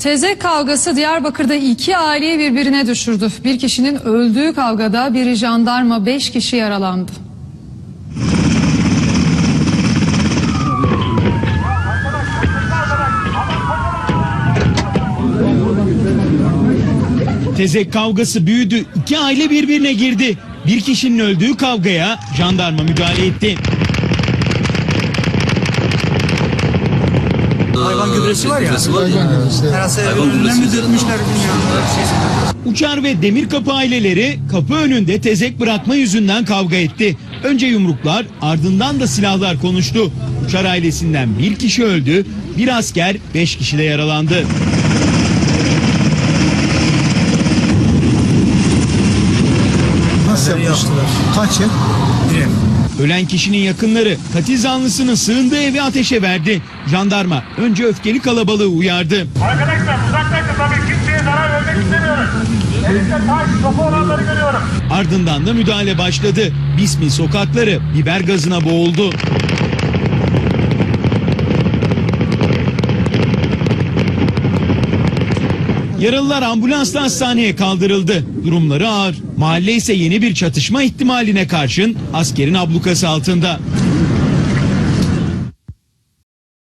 Tezek kavgası Diyarbakır'da iki aileyi birbirine düşürdü. Bir kişinin öldüğü kavgada biri jandarma beş kişi yaralandı. Tezek kavgası büyüdü. İki aile birbirine girdi. Bir kişinin öldüğü kavgaya jandarma müdahale etti. Gübresi var ya. Gübresi var ya. Herhalde mi bilmiyorum. Uçar ve Demirkapı aileleri kapı önünde tezek bırakma yüzünden kavga etti. Önce yumruklar ardından da silahlar konuştu. Uçar ailesinden bir kişi öldü, bir asker beş kişi de yaralandı. Nasıl yapmışlar? Kaç ev? Biri. Ölen kişinin yakınları katil zanlısının sığındığı evi ateşe verdi. Jandarma önce öfkeli kalabalığı uyardı. Arkadaşlar uzaklaşın tabii kimseye zarar vermek istemiyoruz. Elimde taş, sopa olanları görüyorum. Ardından da müdahale başladı. Bismi sokakları biber gazına boğuldu. Yaralılar ambulansla hastaneye kaldırıldı. Durumları ağır. Mahalle ise yeni bir çatışma ihtimaline karşın askerin ablukası altında.